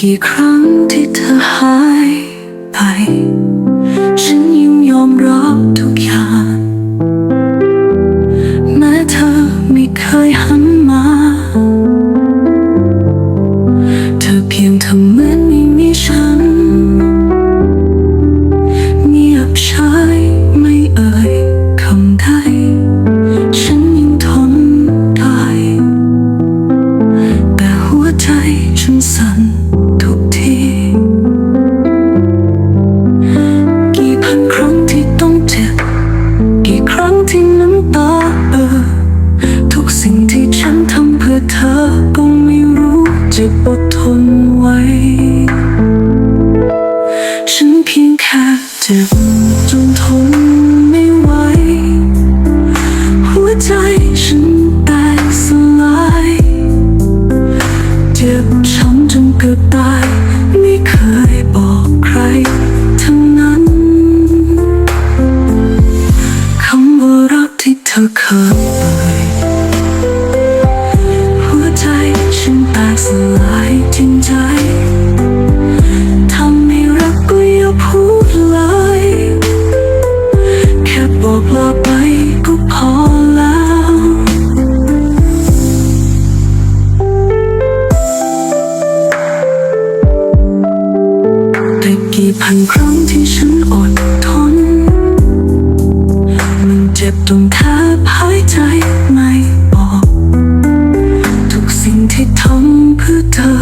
กี่ครั้งที่เธอหายไป คยเอ่หัวใจฉันแตกสลายทิ้งใจทำให้รักก็ย่าพูดยแค่บอกลาไปก็พอแล้ว แต่กี่พันครั้งที่ฉันอดทน who told